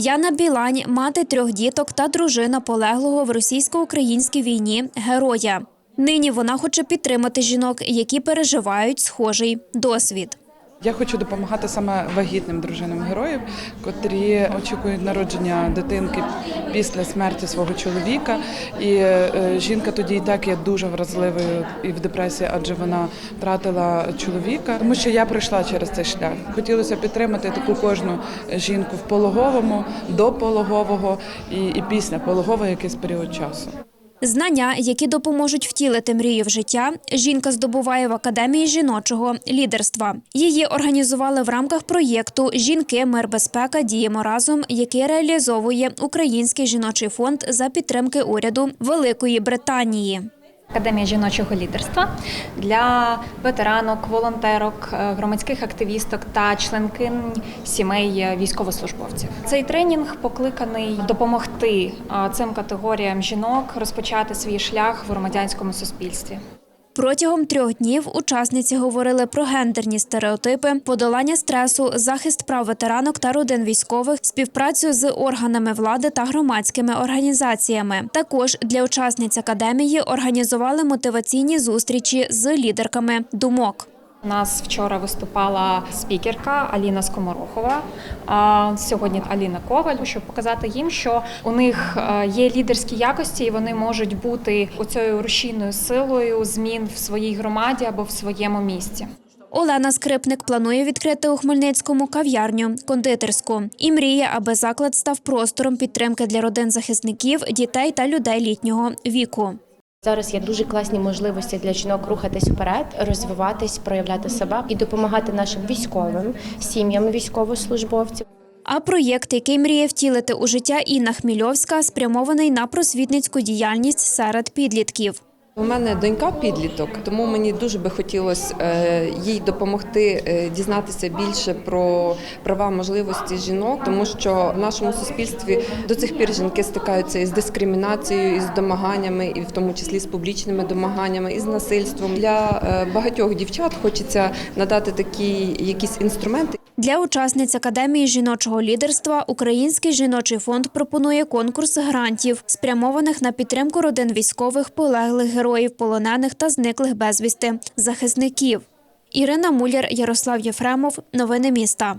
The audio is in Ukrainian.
Яна Білань, мати трьох діток та дружина полеглого в російсько-українській війні героя. Нині вона хоче підтримати жінок, які переживають схожий досвід. Я хочу допомагати саме вагітним дружинам героїв, котрі очікують народження дитинки після смерті свого чоловіка. І е, жінка тоді і так є дуже вразливою і в депресії, адже вона втратила чоловіка. Тому що я пройшла через цей шлях. Хотілося підтримати таку кожну жінку в пологовому, до пологового і, і після пологового якийсь період часу. Знання, які допоможуть втілити мрію в життя, жінка здобуває в академії жіночого лідерства. Її організували в рамках проєкту Жінки, мир, безпека діємо разом, який реалізовує Український жіночий фонд за підтримки уряду Великої Британії. Академія жіночого лідерства для ветеранок, волонтерок, е, громадських активісток та членкинь сімей військовослужбовців. Цей тренінг покликаний допомогти цим категоріям жінок розпочати свій шлях в громадянському суспільстві. Протягом трьох днів учасниці говорили про гендерні стереотипи, подолання стресу, захист прав ветеранок та родин військових, співпрацю з органами влади та громадськими організаціями. Також для учасниць академії організували мотиваційні зустрічі з лідерками думок. У нас вчора виступала спікерка Аліна Скоморохова. Сьогодні Аліна Коваль, щоб показати їм, що у них е, є лідерські якості, і вони можуть бути оцією рушійною силою змін в своїй громаді або в своєму місті. Олена Скрипник планує відкрити у Хмельницькому кав'ярню, кондитерську і мріє, аби заклад став простором підтримки для родин захисників, дітей та людей літнього віку. Зараз є дуже класні можливості для жінок рухатись вперед, розвиватись, проявляти себе і допомагати нашим військовим сім'ям військовослужбовців. А проєкт, який мріє втілити у життя Інна Хмільовська, спрямований на просвітницьку діяльність серед підлітків. У мене донька підліток, тому мені дуже би хотілося е, їй допомогти е, дізнатися більше про права можливості жінок, тому що в нашому суспільстві до цих пір жінки стикаються із дискримінацією, із домаганнями, і в тому числі з публічними домаганнями, із насильством. Для е, багатьох дівчат хочеться надати такі якісь інструменти. Для учасниць академії жіночого лідерства Український жіночий фонд пропонує конкурс грантів, спрямованих на підтримку родин військових, полеглих героїв, полонених та зниклих безвісти захисників. Ірина Муляр, Ярослав Єфремов. Новини міста.